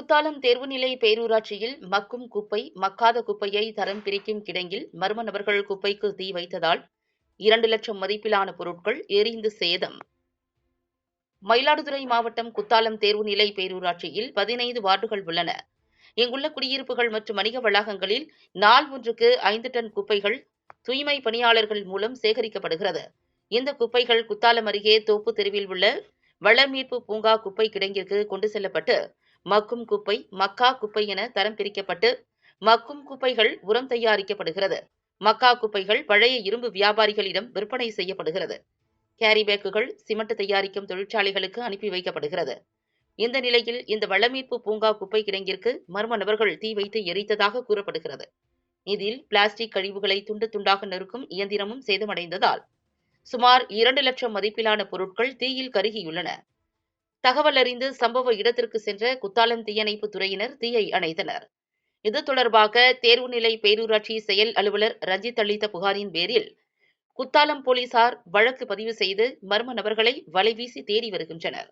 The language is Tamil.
குத்தாலம் தேர்வுநிலை பேரூராட்சியில் மக்கும் குப்பை மக்காத குப்பையை தரம் பிரிக்கும் கிடங்கில் மர்ம நபர்கள் குப்பைக்கு தீ வைத்ததால் இரண்டு லட்சம் மதிப்பிலான பொருட்கள் எரிந்து சேதம். மயிலாடுதுறை மாவட்டம் குத்தாலம் தேர்வுநிலை பேரூராட்சியில் பதினைந்து வார்டுகள் உள்ளன. இங்குள்ள குடியிருப்புகள் மற்றும் வணிக வளாகங்களில் நாள் ஒன்றுக்கு ஐந்து டன் குப்பைகள் தூய்மை பணியாளர்கள் மூலம் சேகரிக்கப்படுகிறது. இந்த குப்பைகள் குத்தாலம் அருகே தோப்பு தெருவில் உள்ள வளமீட்பு பூங்கா குப்பை கிடங்கிற்கு கொண்டு செல்லப்பட்டு மக்கும் குப்பை மக்கா குப்பை என தரம் பிரிக்கப்பட்டு மக்கும் குப்பைகள் உரம் தயாரிக்கப்படுகிறது. மக்கா குப்பைகள் பழைய இரும்பு வியாபாரிகளிடம் விற்பனை செய்யப்படுகிறது. கேரி பேக்குகள் சிமெண்ட் தயாரிக்கும் தொழிற்சாலைகளுக்கு அனுப்பி வைக்கப்படுகிறது. இந்த நிலையில் இந்த வளமீட்பு பூங்கா குப்பை கிடங்கிற்கு மர்ம நபர்கள் தீ வைத்து எரித்ததாக கூறப்படுகிறது. இதில் பிளாஸ்டிக் கழிவுகளை துண்டு துண்டாக நறுக்கும் இயந்திரமும் சேதமடைந்ததால் சுமார் இரண்டு லட்சம் மதிப்பிலான பொருட்கள் தீயில் கருகியுள்ளன. தகவல் அறிந்து சம்பவ இடத்திற்கு சென்ற குத்தாலம் தீயணைப்பு துறையினர் தீயை அணைத்தனர். இது தொடர்பாக தேர்வுநிலை பேரூராட்சி செயல் அலுவலர் ரஞ்சித் அளித்த புகாரின் பேரில் குத்தாலம் போலீசார் வழக்கு பதிவு செய்து மர்ம நபர்களை வலைவீசி தேடி வருகின்றனர்.